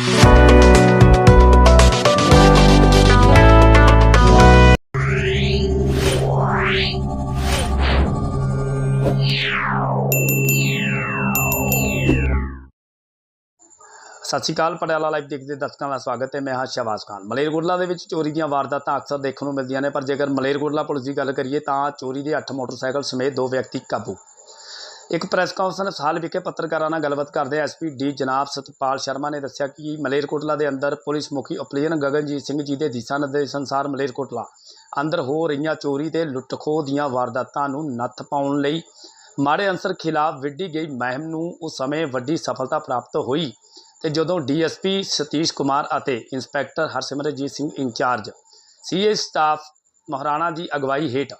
ਸਤਿ ਸ਼੍ਰੀ ਅਕਾਲ, ਪਟਿਆਲਾ ਲਾਈਵ ਦੇਖਦੇ ਦਰਸ਼ਕਾਂ ਦਾ ਸਵਾਗਤ ਹੈ, ਮੈਂ ਹਾਂ ਸ਼ਹਬਾਜ਼ ਖਾਨ। ਮਲੇਰਕੋਟਲਾ ਦੇ ਵਿੱਚ ਚੋਰੀ ਦੀਆਂ ਵਾਰਦਾਤਾਂ ਅਕਸਰ ਦੇਖਣ ਨੂੰ ਮਿਲਦੀਆਂ ਨੇ, ਪਰ ਜੇਕਰ ਮਲੇਰਕੋਟਲਾ ਪੁਲਿਸ ਦੀ ਗੱਲ ਕਰੀਏ ਤਾਂ ਚੋਰੀ ਦੇ 8 ਮੋਟਰਸਾਈਕਲ ਸਮੇਤ ਦੋ ਵਿਅਕਤੀ ਕਾਬੂ ਇੱਕ ਪ੍ਰੈਸ ਕਾਨਫਰੰਸ ਹਾਲ ਵਿਖੇ ਪੱਤਰਕਾਰਾਂ ਨਾਲ ਗੱਲਬਾਤ ਕਰਦੇ ਐਸਪੀ ਡੀ ਜਨਾਬ ਸਤਪਾਲ ਸ਼ਰਮਾ ਨੇ ਦੱਸਿਆ ਕਿ ਮਲੇਰਕੋਟਲਾ ਦੇ ਅੰਦਰ ਪੁਲਿਸ ਮੁਖੀ ਉਪਲੇਨ ਗਗਨਜੀਤ ਸਿੰਘ ਜੀ ਦੇ ਦਿਸ਼ਾ ਨਿਰਦੇਸ਼ ਅਨੁਸਾਰ ਮਲੇਰਕੋਟਲਾ ਅੰਦਰ ਹੋ ਰਹੀਆਂ ਚੋਰੀ ਤੇ ਲੁੱਟ-ਖੋਹ ਦੀਆਂ ਵਾਰਦਾਤਾਂ ਨੂੰ ਨੱਥ ਪਾਉਣ ਲਈ ਮਾੜੇ ਅੰਸਰ ਖਿਲਾਫ ਵਿੱਢੀ ਗਈ ਮਹਿਮ ਨੂੰ ਉਸ ਸਮੇਂ ਵੱਡੀ ਸਫਲਤਾ ਪ੍ਰਾਪਤ ਹੋਈ ਤੇ ਜਦੋਂ ਡੀਐਸਪੀ ਸਤੀਸ਼ ਕੁਮਾਰ ਅਤੇ inspector Harsimarjit Singh incharge CA staff Maharana ਦੀ ਅਗਵਾਈ ਹੇਠ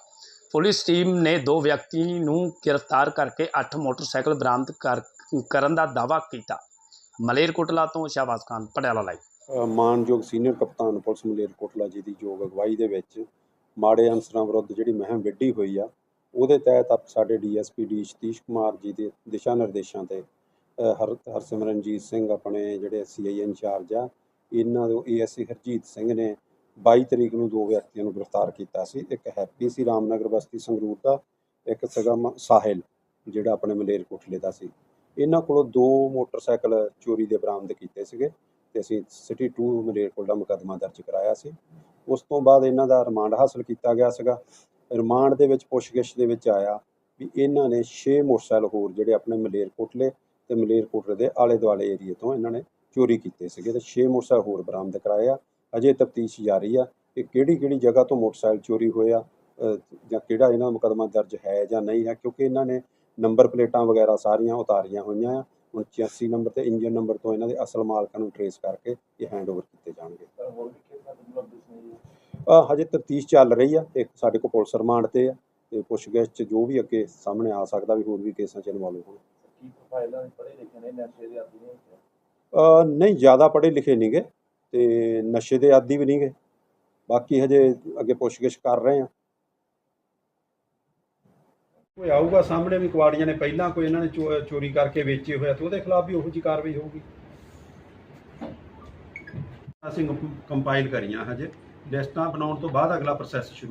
ਪੁਲਿਸ ਟੀਮ ਨੇ ਦੋ ਵਿਅਕਤੀ ਨੂੰ ਗ੍ਰਿਫਤਾਰ ਕਰਕੇ 8 ਮੋਟਰਸਾਈਕਲ ਬਰਾਮਦ ਕਰ- ਕਰਨ ਦਾ ਦਾਅਵਾ ਕੀਤਾ। ਮਲੇਰਕੋਟਲਾ ਤੋਂ ਸ਼ਾਹਬਾਜ਼ ਖਾਨ ਪਟਿਆਲਾ ਲਾਈਵ। ਅ, ਮਾਨਯੋਗ ਸੀਨੀਅਰ ਕਪਤਾਨ ਪੁਲਿਸ ਮਲੇਰਕੋਟਲਾ ਜੀ ਦੀ ਯੋਗ ਅਗਵਾਈ ਦੇ ਵਿੱਚ ਮਾੜੇ ਅਨਸਰਾਂ ਵਿਰੁੱਧ ਜਿਹੜੀ ਮੁਹਿੰਮ ਵਿੱਢੀ ਹੋਈ ਆ ਉਹਦੇ ਤਹਿਤ ਆਪ ਸਾਡੇ ਡੀਐਸਪੀ ਡੀ ਸਤੀਸ਼ ਕੁਮਾਰ ਜੀ ਦੇ ਦਿਸ਼ਾ ਨਿਰਦੇਸ਼ਾਂ ਤੇ ਅ, ਹਰ ਹਰਸਿਮਰਨਜੀਤ ਸਿੰਘ ਆਪਣੇ ਜਿਹੜੇ ਸੀਆਈ ਇੰਚਾਰਜ ਆ ਇਹਨਾਂ ਦੇ ਏਐਸਸੀ ਹਰਜੀਤ ਸਿੰਘ ਨੇ 22 ਤਰੀਕ ਨੂੰ ਦੋ ਵਿਅਕਤੀਆਂ ਨੂੰ ਗ੍ਰਿਫਤਾਰ ਕੀਤਾ ਸੀ, ਇੱਕ ਹੈਪੀ ਸੀ ਰਾਮਨਗਰ ਬਸਤੀ ਸੰਗਰੂਰ ਦਾ, ਇੱਕ ਸੀਗਾ ਮ- ਸਾਹਿਲ, ਜਿਹੜਾ ਆਪਣੇ ਮਲੇਰਕੋਟਲੇ ਦਾ ਸੀ। ਇਹਨਾਂ ਕੋਲੋਂ ਦੋ ਮੋਟਰਸਾਈਕਲ ਚੋਰੀ ਦੇ ਬਰਾਮਦ ਕੀਤੇ ਸੀਗੇ ਤੇ ਅਸੀਂ ਸਿਟੀ 2 ਮਲੇਰਕੋਟਲਾ ਮੁਕੱਦਮਾ ਦਰਜ ਕਰਾਇਆ ਸੀ। ਉਸ ਤੋਂ ਬਾਅਦ ਇਹਨਾਂ ਦਾ ਰਿਮਾਂਡ ਹਾਸਲ ਕੀਤਾ ਗਿਆ ਸੀਗਾ। ਰਿਮਾਂਡ ਦੇ ਵਿੱਚ ਪੁੱਛਗਿੱਛ ਦੇ ਵਿੱਚ ਆਇਆ ਵੀ ਇਹਨਾਂ ਨੇ 6 ਮੋਟਰਸਾਈਕਲ ਹੋਰ ਜਿਹੜੇ ਆਪਣੇ ਮਲੇਰਕੋਟਲੇ ਤੇ ਮਲੇਰਕੋਟਲੇ ਦੇ ਆਲੇ ਦੁਆਲੇ ਏਰੀਏ ਤੋਂ ਇਹਨਾਂ ਨੇ ਚੋਰੀ ਕੀਤੇ ਸੀਗੇ ਤੇ 6 ਮੋਟਰਸਾਈਕਲ ਹੋਰ ਬਰਾਮਦ ਕਰਾਏ ਆ। ਅਜੇ ਤਫਤੀਸ਼ ਜਾਰੀ ਆ ਕਿ ਕਿਹੜੀ ਕਿਹੜੀ ਜਗ੍ਹਾ ਤੋਂ ਮੋਟਰਸਾਈਕਲ ਚੋਰੀ ਹੋਏ ਆ ਅ, ਜਾਂ ਕਿਹੜਾ ਇਹਨਾਂ ਦਾ ਮੁਕੱਦਮਾ ਦਰਜ ਹੈ ਜਾਂ ਨਹੀਂ ਹੈ ਕਿਉਂਕਿ ਇਹਨਾਂ ਨੇ ਨੰਬਰ ਪਲੇਟਾਂ ਵਗੈਰਾ ਸਾਰੀਆਂ ਉਤਾਰੀਆਂ ਹੋਈਆਂ ਆ। ਹੁਣ 86 ਨੰਬਰ ਤੇ ਇੰਜਨ ਨੰਬਰ ਤੋਂ ਇਹਨਾਂ ਦੇ ਅਸਲ ਮਾਲਕਾਂ ਨੂੰ ਟਰੇਸ ਕਰਕੇ ਇਹ ਹੈਂਡਓਵਰ ਕੀਤੇ ਜਾਣਗੇ। ਹਜੇ ਤਫਤੀਸ਼ ਚੱਲ ਰਹੀ ਆ। ਇੱਕ ਸਾਡੇ ਕੋਲ ਪੁਲਿਸ ਰਿਮਾਂਡ ਤੇ ਆ ਤੇ ਪੁੱਛਗਿੱਛ 'ਚ ਜੋ ਵੀ ਅੱਗੇ ਸਾਹਮਣੇ ਆ ਸਕਦਾ ਵੀ ਹੋਰ ਵੀ ਕੇਸਾਂ 'ਚ ਇਨਵੋਲਵ ਹੋਣ। ਅ, ਨਹੀਂ ਜ਼ਿਆਦਾ ਪੜ੍ਹੇ ਲਿਖੇ ਨਹੀਂਗੇ ਤੇ ਨਸ਼ੇ ਦੇ ਆਦੀ ਵੀ ਨਹੀਂਗੇ ਬਾਕੀ ਹਜੇ ਅੱਗੇ ਪੁੱਛਗਿੱਛ ਕਰ ਰਹੇ ਆ ਕੋਈ ਆਊਗਾ ਸਾਹਮਣੇ ਵੀ ਕੁਆੜੀਆਂ ਨੇ ਪਹਿਲਾਂ ਕੋਈ ਇਹਨਾਂ ਨੇ ਚੋ- ਚੋਰੀ ਕਰਕੇ ਵੇਚੇ ਹੋਇਆ ਤੇ ਉਹਦੇ ਖਿਲਾਫ ਵੀ ਉਹੋ ਜਿਹੀ ਕਾਰਵਾਈ ਹੋਊਗੀ। ਅਸੀਂ ਕੰਪਾਈਲ ਕਰੀਆਂ ਹਜੇ। ਲਿਸਟਾਂ ਬਣਾਉਣ ਤੋਂ ਬਾਅਦ ਅਗਲਾ ਪ੍ਰੋਸੈਸ ਸ਼ੁਰੂ